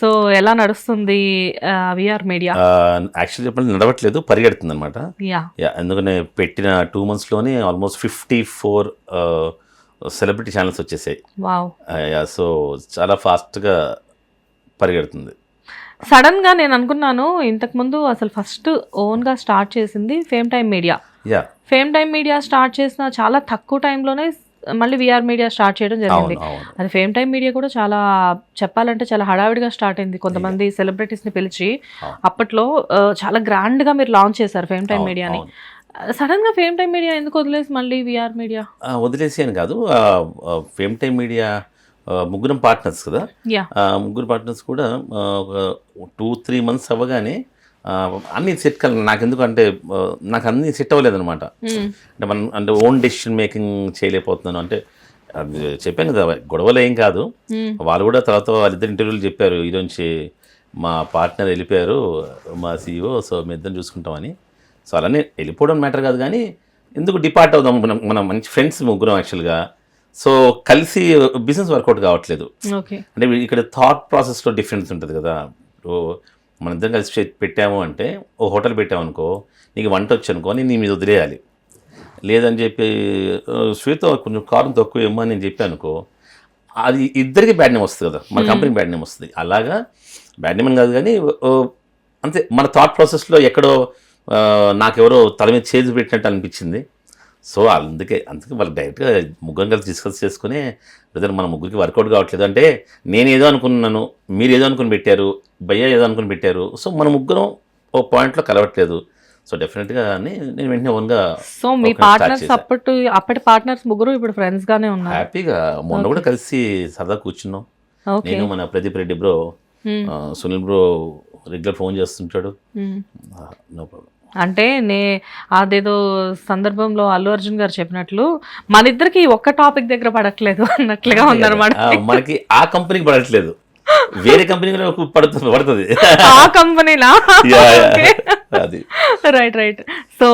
So ఎలా నడుస్తుంది VR media actually చెప్పండి నడవట్లేదు పరిగెడుతుంది అనమాట యా యా ఎందుకనే పెట్టిన two మంత్స్లోనే almost fifty four celebrity channels వచ్చేసాయి. సో చాలా ఫాస్ట్గా పరిగెడుతుంది. సడన్గా నేను అనుకున్నాను ఇంతకు ముందు అసలు ఫస్ట్ ఓన్గా స్టార్ట్ చేసింది fame time media yeah fame time media start చేసిన చాలా తక్కువ టైంలోనే మళ్ళీ విఆర్ మీడియా స్టార్ట్ చేయడం జరిగింది. అది ఫేమ్ టైమ్ మీడియా కూడా చాలా చెప్పాలంటే చాలా హడావిడిగా స్టార్ట్ అయింది కొంతమంది సెలబ్రిటీస్ని పిలిచి. అప్పట్లో ఆ, చాలా గ్రాండ్గా మీరు లాంచ్ చేశారు ఫేమ్ టైమ్ అవును, మీడియాని. సడన్గా ఫేమ్ టైమ్ మీడియా ఎందుకు వదిలేసి మళ్ళీ విఆర్ మీడియా ఆ, వదిలేసి అని కాదు ఫేమ్ టైమ్ మీడియా ముగ్గురం పార్ట్నర్స్ కదా. యా ఆ ముగ్గురు పార్ట్నర్స్ కూడా ఒక టూ త్రీ మంత్స్ అవ్వగానే అన్ని సెట్ కల నాకు ఎందుకు అంటే ఆ, నాకు అన్ని సెట్ అవ్వలేదన్నమాట. అంటే మనం అంటే ఓన్ డెసిషన్ మేకింగ్ చేయలేకపోతున్నాను. అంటే అది చెప్పాను కదా గొడవలు ఏం కాదు. వాళ్ళు కూడా తర్వాత వాళ్ళిద్దరు ఇంటర్వ్యూలు చెప్పారు. ఈరోజు మా పార్ట్నర్ వెళ్ళిపోయారు మా సీఈఓ సో మేము ఇద్దరం చూసుకుంటామని. సో అలానే వెళ్ళిపోవడం మ్యాటర్ కాదు కానీ ఎందుకు డిపార్ట్ అవుదాం? మనం మనం మంచి ఫ్రెండ్స్ ముగ్గురం యాక్చువల్గా. సో కలిసి బిజినెస్ వర్కౌట్ కావట్లేదు. అంటే ఇక్కడ థాట్ ప్రాసెస్లో డిఫరెన్స్ ఉంటుంది కదా. మన ఇద్దరం కలిసి పెట్టాము అంటే ఓ హోటల్ పెట్టాము అనుకో నీకు వంట వచ్చు అనుకో నేను నీ మీద వదిలేయాలి. లేదని చెప్పి "ఆ, శ్వేత కొంచెం కారం తక్కువ ఏమో అని నేను చెప్పాను అనుకో అది ఇద్దరికి బ్యాడ్ నేమ్ వస్తుంది కదా. మన కంపెనీ బ్యాడ్ నేమ్ వస్తుంది. అలాగా బ్యాడ్ నేమ్ కాదు కానీ అంతే మన థాట్ ప్రాసెస్లో ఎక్కడో నాకెవరో తల మీద చేతి పెట్టినట్టు అనిపించింది. సో అందుకే అందుకే వాళ్ళు డైరెక్ట్గా ముగ్గురం కలిసి డిస్కస్ చేసుకుని బ్రదర్ మన ముగ్గురికి వర్కౌట్ కావట్లేదు. అంటే నేను ఏదో అనుకున్నాను మీరు ఏదో అనుకుని పెట్టారు భయ్య ఏదో అనుకుని పెట్టారు సో మన ముగ్గురం ఓ పాయింట్లో కలవట్లేదు. సో డెఫినెట్గా అని నేను వెంటనే ఓన్గా సో మీ పార్ట్నర్స్. అప్పటి అప్పటి పార్ట్నర్స్ ముగ్గురు ఇప్పుడు ఫ్రెండ్స్ గానే ఉన్నారు. హ్యాపీగా మొన్న కూడా కలిసి సరదా కూర్చున్నాం. నేను మన Pradeep Reddy bro Sunil bro regular phone చేస్తుంటాడు. No problem. అంటే నే అదేదో సందర్భంలో అల్లు అర్జున్ గారు చెప్పినట్లు మన ఇద్దరికి ఒక్క టాపిక్ దగ్గర పడట్లేదు అన్నట్లుగా ఉందన్నమాట మనకి ఆ కంపెనీకి పడట్లేదు. వేరే కంపెనీలో పడుతుంది పడుతుంది. ఆ కంపెనీలా రైట్ రైట్ సో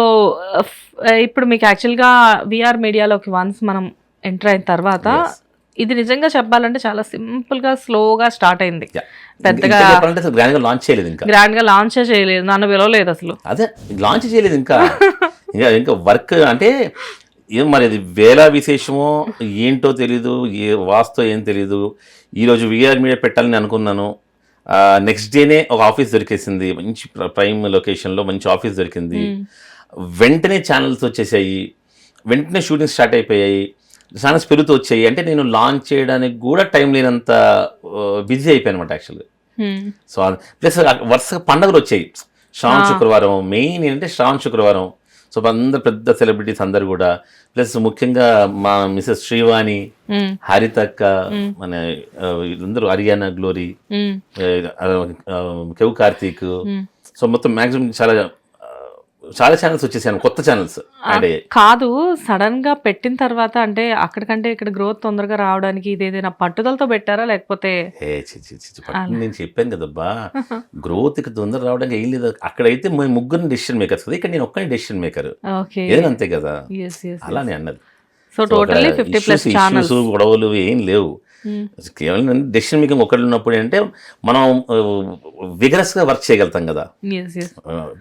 ఇప్పుడు మీకు యాక్చువల్గా విఆర్ మీడియాలోకి వన్స్ మనం ఎంటర్ అయిన తర్వాత ఇది నిజంగా చెప్పాలంటే చాలా సింపుల్గా స్లోగా స్టార్ట్ అయింది. పెద్దగా అసలు గ్రాండ్గా లాంచ్ చేయలేదు ఇంకా. గ్రాండ్గా లాంచ్ చేయలేదు. నన్ను పిలవలేదు అసలు. అదే లాంచ్ చేయలేదు ఇంకా. ఇంకా ఇంకా వర్క్ అంటే ఏం మరి అది వేళ విశేషమో ఏంటో తెలీదు ఏ వాస్తవ ఏం తెలీదు. ఈరోజు విఆర్ మీడియా పెట్టాలని అనుకున్నాను. నెక్స్ట్ డేనే ఒక ఆఫీస్ దొరికేసింది. మంచి ప్ర- ప్రైమ్ లొకేషన్లో మంచి ఆఫీస్ దొరికింది. వెంటనే ఛానల్స్ వచ్చేసాయి. వెంటనే షూటింగ్ స్టార్ట్ అయిపోయాయి. ఛానల్స్ పెరుగుతూ వచ్చాయి. అంటే నేను లాంచ్ చేయడానికి కూడా టైం లేనంత బిజీ అయిపోయాను అనమాట యాక్చువల్గా. సో ప్లస్ వరుసగా పండుగలు వచ్చాయి. శ్రావణ శుక్రవారం మెయిన్ ఏంటంటే శ్రావణ శుక్రవారం. సో అందరు పెద్ద సెలబ్రిటీస్ అందరు కూడా. ప్లస్ ముఖ్యంగా మా మిసెస్ శ్రీవాణి. హరితక్క మన వీళ్ళందరూ హరియానా గ్లోరీ కెవ్ కార్తీక్. సో మొత్తం మ్యాక్సిమం చాలా చాలా ఛానల్స్ వచ్చేసాను కొత్త ఛానల్స్ కాదు సడన్గా పెట్టిన తర్వాత అంటే అక్కడికంటే ఇక్కడ గ్రోత్ తొందరగా రావడానికి ఇది ఏదైనా పట్టుదలతో పెట్టారా లేకపోతే? నేను చెప్పాను కదబ్బా గ్రోత్ ఇక్కడ తొందర రావడానికి ఏం లేదు. అక్కడైతే ముగ్గురు డెసిషన్ మేకర్స్ కదా ఇక్కడ నేను ఒక్కనే డెసిషన్ మేకర్ అంతే కదా? అలానే అన్నది. So totally fifty plus channels గొడవలు ఏం లేవు. కేవలం డెసిషన్ మేకింగ్ ఒకళ్ళు ఉన్నప్పుడు ఏంటంటే మనం విగరస్గా వర్క్ చేయగలుగుతాం కదా.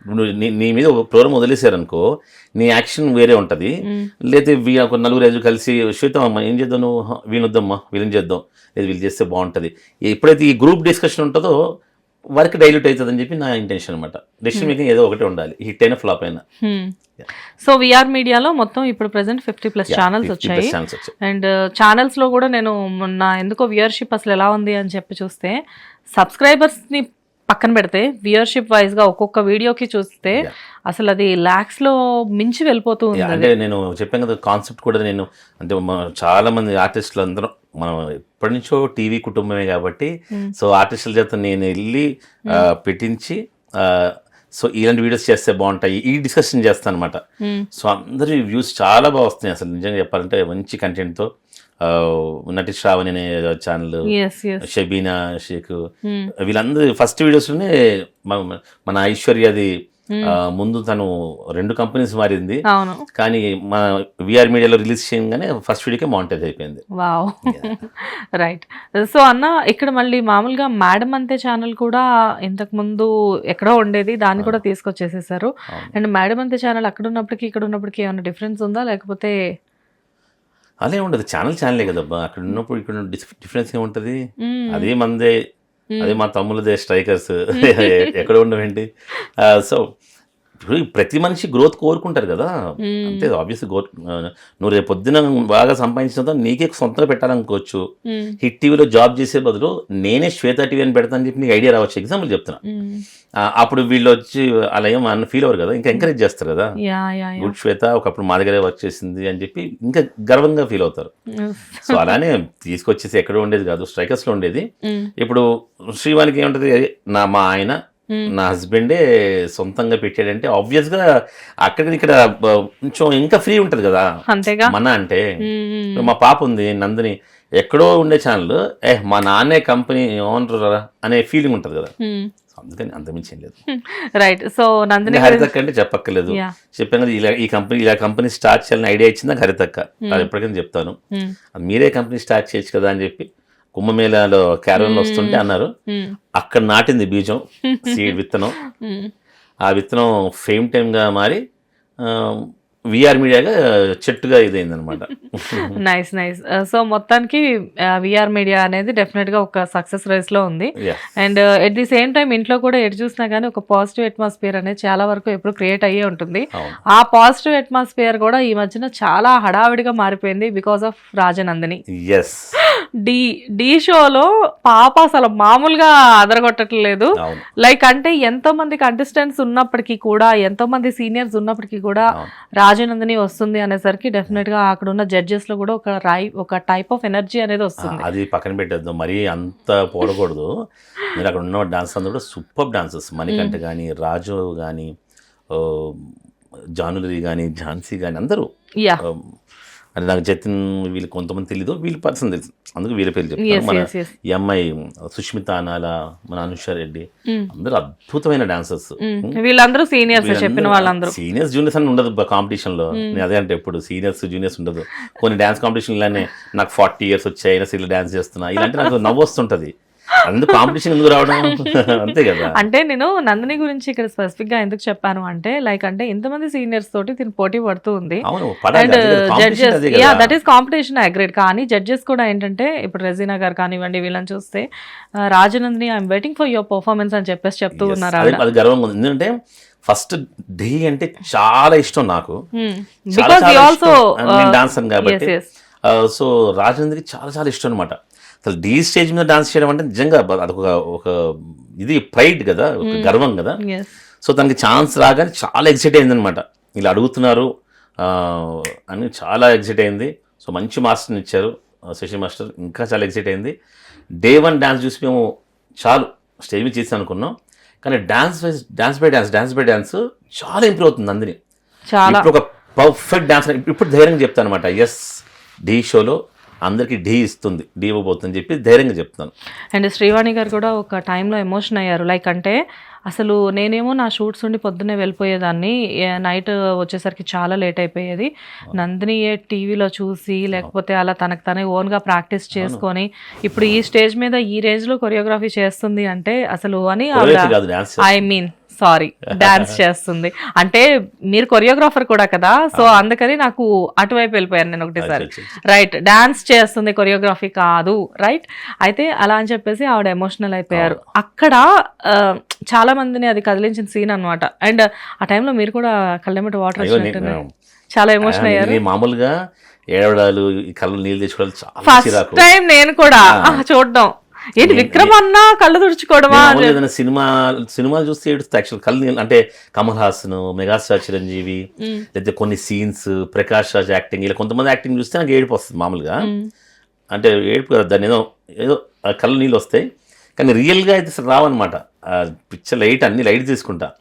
నువ్వు నీ మీద ఒక ప్రోగ్రామ్ వదిలేశారనుకో నీ యాక్షన్ వేరే ఉంటుంది. లేదా వీ- ఒక నలుగురు ఐదు కలిసి శ్వేతం అమ్మ ఏం చేద్దాం నువ్వు? "హ, వీళ్ళు వద్దమ్మా వీళ్ళని చేద్దాం. లేదు వీళ్ళు చేస్తే బాగుంటుంది. ఎప్పుడైతే ఈ గ్రూప్ డిస్కషన్ ఉంటుందో వర్క్ డైల్యూట్ అవుతుంది అని చెప్పి నా ఇంటెన్షన్ అనమాట డెసిషన్ మేకింగ్ ఏదో ఒకటి ఉండాలి. హిట్ అయినా ఫ్లాప్ అయినా. సో విఆర్ మీడియాలో మొత్తం ఇప్పుడు ప్రెసెంట్ ఫిఫ్టీ ప్లస్ ఛానల్స్ వచ్చాయి. అండ్ ఛానల్స్లో కూడా నేను మొన్న ఎందుకో వ్యూయర్షిప్ అసలు ఎలా ఉంది అని చెప్పి చూస్తే సబ్స్క్రైబర్స్ని పక్కన పెడితే వ్యూయర్షిప్ వైజ్గా ఒక్కొక్క వీడియోకి చూస్తే అసలు అది లాక్స్లో మించి వెళ్ళిపోతూ ఉంది అంటే నేను చెప్పాను కదా కాన్సెప్ట్ కూడా నేను అంటే చాలా మంది ఆర్టిస్టులు అందరం మనం ఎప్పటి నుంచో టీవీ కుటుంబమే కాబట్టి సో ఆర్టిస్టుల చేత నేను వెళ్ళి ఆ, పెట్టించి సో ఇలాంటి వీడియోస్ చేస్తే బాగుంటాయి. ఈ డిస్కషన్ చేస్తాను అనమాట Hmm. సో అందరి వ్యూస్ చాలా బాగా వస్తున్నాయి అసలు. నిజంగా చెప్పాలంటే మంచి కంటెంట్తో నటి శ్రావణి అనే ఛానల్ షబీనా షేక్. వీళ్ళందరూ ఫస్ట్ వీడియోస్లోనే మన ఐశ్వర్యది ఆ, ముందు తను రెండు కంపెనీస్ మారింది. అవును. కానీ మన విఆర్ మీడియాలో రిలీజ్ చేయగానే ఫస్ట్ వీడియోకే మానిటైజ్ అయిపోయింది. వావ్ రైట్ సో అన్న ఇక్కడ మళ్ళీ మామూలుగా మేడం అంతే ఛానల్ కూడా ఇంతకు ముందు ఎక్కడో ఉండేది దాన్ని కూడా తీసుకొచ్చేసేసారు. అండ్ మేడం అంతే ఛానల్ అక్కడ ఉన్నప్పటికీ ఇక్కడ ఉన్నప్పటికీ ఏమైనా డిఫరెన్స్ ఉందా? లేకపోతే అలా ఉండదు. ఛానల్ ఛానలే కదబ్బా. అక్కడ ఉన్నప్పుడు ఇక్కడ డిఫరెన్స్ ఏముంటది? మ్మ్. అదే మందే అదే మా తమ్ములదే స్ట్రైకర్స్ ఎక్కడ ఉండవేంటి? సో ఇప్పుడు ప్రతి మనిషి గ్రోత్ కోరుకుంటారు కదా. అంతే ఆబ్వియస్ గ్రోత్ నువ్వు రేపు పొద్దున బాగా సంపాదించిన నీకే సొంతంగా పెట్టాలనుకోవచ్చు. హిట్ టీవీలో జాబ్ చేసే బదులు నేనే శ్వేత టీవీ అని పెడతాను చెప్పి నీకు ఐడియా రావచ్చు ఎగ్జాంపుల్ చెప్తున్నా. అప్పుడు వీళ్ళు వచ్చి అలా ఏం అన్న ఫీల్ అవ్వరు కదా ఇంకా ఎంకరేజ్ చేస్తారు కదా. గుడ్ శ్వేత ఒకప్పుడు మా దగ్గరే వర్క్ చేసింది అని చెప్పి ఇంకా గర్వంగా ఫీల్ అవుతారు. సో అలానే తీసుకొచ్చేసి ఎక్కడ ఉండేది కాదు స్ట్రైకర్స్లో ఉండేది. ఇప్పుడు శ్రీవానికి ఏముంటది నా మా ఆయన. నా హస్బెండే సొంతంగా పెట్టాడంటే ఆబ్వియస్గా అక్కడ ఇక్కడ కొంచెం ఇంకా ఫ్రీ ఉంటుంది కదా. అంతేగా? మన అంటే. మా పాప ఉంది నందిని. ఎక్కడో ఉండే ఛానల్ ఏ మా నాన్నే కంపెనీ ఓనర్ అనే ఫీలింగ్ ఉంటుంది కదా. అందుకని అంతమించి ఏం లేదు. రైట్ సో నందిని హరితక్క అంటే చెప్పక్కర్లేదు. చెప్పాను కదా ఇలా ఈ కంపెనీ ఇలా కంపెనీ స్టార్ట్ చేయాలని ఐడియా ఇచ్చింది హరితక్క. అది ఎప్పటికైనా చెప్తాను. మీరే కంపెనీ స్టార్ట్ చేయొచ్చు కదా అని చెప్పి కుంభమేళాలో క్యారవన్లు వస్తుంటే అన్నారు. అక్కడ నాటింది బీజం సీడ్ విత్తనం. ఆ విత్తనం ఫేమ్ టైమ్గా మారి విఆర్ మీడియాగా చెట్టుగా ఇదైంది అనమాట నైస్ నైస్ సో మొత్తానికి విఆర్ మీడియా అనేది డెఫినెట్గా ఒక సక్సెస్ రేస్లో ఉంది and at the same time ఇంట్లో కూడా ఎటు చూసినా కానీ ఒక పాజిటివ్ అట్మాస్ఫియర్ అనేది చాలా వరకు ఎప్పుడు క్రియేట్ అయ్యే ఉంటుంది. ఆ పాజిటివ్ అట్మాస్ఫియర్ కూడా ఈ మధ్యన చాలా హడావిడిగా మారిపోయింది because of Rajanandini S D D షోలో పాప అసలు మామూలుగా అదరగొట్టట్లేదు. లైక్ అంటే ఎంతో మంది కంటెస్టెంట్స్ ఉన్నప్పటికీ కూడా ఎంతో మంది సీనియర్స్ ఉన్నప్పటికీ కూడా. రాజనందిని వస్తుంది అనేసరికి డెఫినెట్గా అక్కడ ఉన్న జడ్జెస్లో కూడా ఒక రై ఒక టైప్ ఆఫ్ ఎనర్జీ అనేది వస్తుంది. అది పక్కన పెట్టేద్దాం. మరీ అంత పోడకూడదు మీరు అక్కడ ఉన్న డాన్స్ అందరూ కూడా సూపర్ డాన్సెస్ మణికంఠ కానీ రాజు కానీ జానులరి కానీ ఝాన్సీ కానీ అందరూ. అంటే నాకు జతిన్ వీళ్ళు కొంతమంది తెలీదు వీళ్ళ పర్సన్ తెలుసు అందుకు వీళ్ళ పేరు చెప్తాను ఎస్ మన ఈ అమ్మాయి సుష్మిత అనాల మన అనుష రెడ్డి అందరూ అద్భుతమైన డాన్సర్స్ వీళ్ళందరూ సీనియర్స్ చెప్పిన వాళ్ళందరూ. సీనియర్స్ జూనియర్స్ అని ఉండదు కాంపిటీషన్లో నేను అదే అంటే ఎప్పుడు సీనియర్స్ జూనియర్స్ ఉండదు. కొన్ని డాన్స్ కాంపిటీషన్ ఇలానే నాకు ఫార్టీ ఇయర్స్ వచ్చాయి అయినా సీట్లు డాన్స్ చేస్తున్నా. ఇలాంటి నాకు నవ్వు వస్తుంటది. అందుకు కాంపిటీషన్ ఎందుకు రావడం? అంతే కదా. అంటే నేను నందిని గురించి ఇక్కడ స్పెసిఫిక్గా ఎందుకు చెప్పాను అంటే లైక్ అంటే ఇంతమంది సీనియర్స్ తోటి దీని పోటీ పడుతూ ఉంది. And judges yeah that is competition a grade కానీ జడ్జెస్ కూడా ఏంటంటే ఇప్పుడు రెజీనా గారు కానివ్వండి వీళ్ళని చూస్తే Rajanandini I'm waiting for your performance అని చెప్పేసి చెప్తూ ఉన్నారు అది గర్వంగా ఉంది. ఎందుకంటే ఫస్ట్ ఢీ అంటే చాలా ఇష్టం నాకు. బికాస్ ఆల్సో డాన్సర్ కాబట్టి సో రాజేంద్రకి చాలా చాలా ఇష్టం అనమాట అసలు డీ స్టేజ్ మీద డాన్స్ చేయడం అంటే నిజంగా అదొక ఒక ఇది ప్రైడ్ కదా ఒక గర్వం కదా. సో తనకి ఛాన్స్ రాగానే చాలా ఎక్సైట్ అయింది అనమాట ఇలా అడుగుతున్నారు అని చాలా ఎక్సైట్ అయింది. సో మంచి మాస్టర్ని ఇచ్చారు శశి మాస్టర్ ఇంకా చాలా ఎక్సైట్ అయింది. డే వన్ డాన్స్ చూసి మేము చాలు స్టేజ్ మీద చేసి అనుకున్నాం. కానీ dance wise dance by dance dance by dance చాలా ఇంప్రూవ్ అవుతుంది నందిని. చాలా. ఒక పర్ఫెక్ట్ డాన్స్ ఇప్పుడు ధైర్యంగా చెప్తాను అనమాట ఎస్ ఢీ షోలో అందరికీ ఢీ ఇస్తుంది ఢీ ఇవ్వబోతుందని చెప్పి ధైర్యంగా చెప్తాను అండ్ శ్రీవాణి గారు కూడా ఒక టైంలో ఎమోషన్ అయ్యారు. లైక్ అంటే అసలు నేనేమో నా షూట్స్ ఉండి పొద్దున్నే వెళ్ళిపోయేదాన్ని. నైట్ వచ్చేసరికి చాలా లేట్ అయిపోయేది. నందిని టీవీలో చూసి లేకపోతే అలా తనకు తనే ఓన్గా ప్రాక్టీస్ చేసుకొని ఇప్పుడు ఈ స్టేజ్ మీద ఈ రేంజ్లో కొరియోగ్రఫీ చేస్తుంది అంటే అసలు అని ఐ మీన్ సారీ డాన్స్ చేస్తుంది. అంటే మీరు కొరియోగ్రాఫర్ కూడా కదా సో అందుకని నాకు అటువైపు వెళ్ళిపోయాను నేను ఒకటేసారి. రైట్ డాన్స్ చేస్తుంది కొరియోగ్రఫీ కాదు. రైట్ అయితే అలా అని చెప్పేసి ఆవిడ ఎమోషనల్ అయిపోయారు. అక్కడ చాలా మందిని అది కదిలించిన సీన్ అన్నమాట. అండ్ ఆ టైంలో మీరు కూడా కళ్ళెమ్మటి వాటర్ చాలా ఎమోషన్ అయ్యారు. మామూలుగా ఏడవడాలు కళ్ళు నీళ్ళు తెచ్చుకోవడాలు చాలా ఫస్ట్ టైం నేను కూడా. చూడడం. ఏంటి విక్రమ్ అన్న కళ్ళు తుడుచుకోవడమా? ఏదైనా సినిమా సినిమాలు చూస్తే ఏడుస్తా యాక్చువల్ కళ్ళు నీళ్ళు- అంటే కమల్ హాసన్ మెగాస్టార్ చిరంజీవి. లేకపోతే కొన్ని సీన్స్ ప్రకాష్ రాజ్ యాక్టింగ్ ఇలా కొంతమంది యాక్టింగ్ చూస్తే నాకు ఏడుపు వస్తుంది మామూలుగా. అంటే ఏడుపు కదా దాన్ని ఏదో ఏదో కళ్ళు నీళ్ళు వస్తాయి. కానీ రియల్గా అయితే అసలు రావన్నమాట. పిక్చర్ లైట్ అన్ని లైట్ తీసుకుంటా.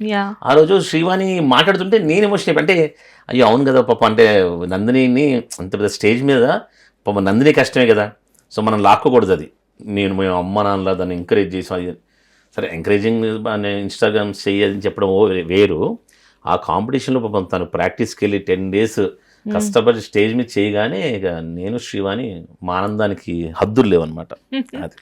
ఆ రోజు శ్రీవాణి మాట్లాడుతుంటే నేను ఎమోషన్ అయిపోయి అంటే అయ్యో అవును కదా పాప అంటే నందినిని అంత పెద్ద స్టేజ్ మీద పాప నందిని కష్టమే కదా. సో మనం లాక్కోకూడదు అది. నేను మేము అమ్మ నాన్నలా దాన్ని ఎంకరేజ్ చేసాం సరే ఎంకరేజింగ్ అనే ఇన్స్టాగ్రామ్ చేయాలని చెప్పడం ఓ వేరు. ఆ కాంపిటీషన్లో పాపం తను ప్రాక్టీస్కి వెళ్ళి టెన్ డేస్ కష్టపడి స్టేజ్ మీద చేయగానే ఇక నేను శ్రీవాణి మా ఆనందానికి హద్దులు లేవన్నమాట. అది.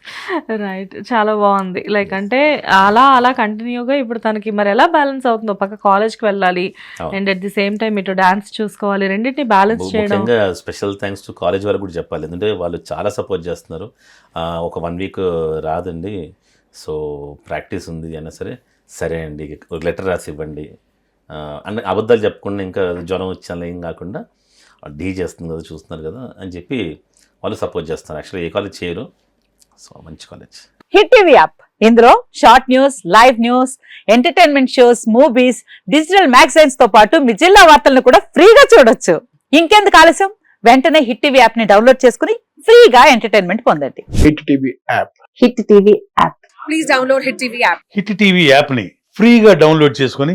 రైట్ చాలా బాగుంది. లైక్ అంటే అలా అలా కంటిన్యూగా ఇప్పుడు తనకి మరి ఎలా బ్యాలెన్స్ అవుతుందో పక్క కాలేజ్కి వెళ్ళాలి. And at the same time ఇటు డాన్స్ చూసుకోవాలి రెండింటిని బ్యాలెన్స్ చేయడం. స్పెషల్ థ్యాంక్స్ టు కాలేజ్ వాళ్ళకి కూడా చెప్పాలి. ఎందుకంటే వాళ్ళు చాలా సపోర్ట్ చేస్తున్నారు. ఒక వన్ వీక్ రాదండి. సో ప్రాక్టీస్ ఉంది అయినా సరే సరే అండి. ఒక లెటర్ రాసి ఇవ్వండి అన్న అబద్ధాలు చెప్పకుండా ఇంకా జ్వరం వచ్చి ఏం కాకుండా డీ చేస్తుంది కదా చూస్తున్నారు కదా అని చెప్పి వాళ్ళు సపోర్ట్ చేస్తున్నారు. యాక్చువల్లీ ఏ కాలేజ్ చేయరు. సో మంచి కాలేజ్ హిట్ టీవీ యాప్. ఇందులో short news live news entertainment shows movies digital మ్యాగజైన్స్తో పాటు మీ జిల్లా వార్తలను కూడా ఫ్రీగా చూడొచ్చు. ఇంకెందుకు ఆలస్యం? వెంటనే హిట్ టీవీ యాప్ని డౌన్లోడ్ చేసుకుని ఫ్రీగా ఎంటర్టైన్మెంట్ పొందండి. Hit TV app. Hit TV app. Please download Hit TV app. Hit TV యాప్ని ఫ్రీగా డౌన్లోడ్ చేసుకొని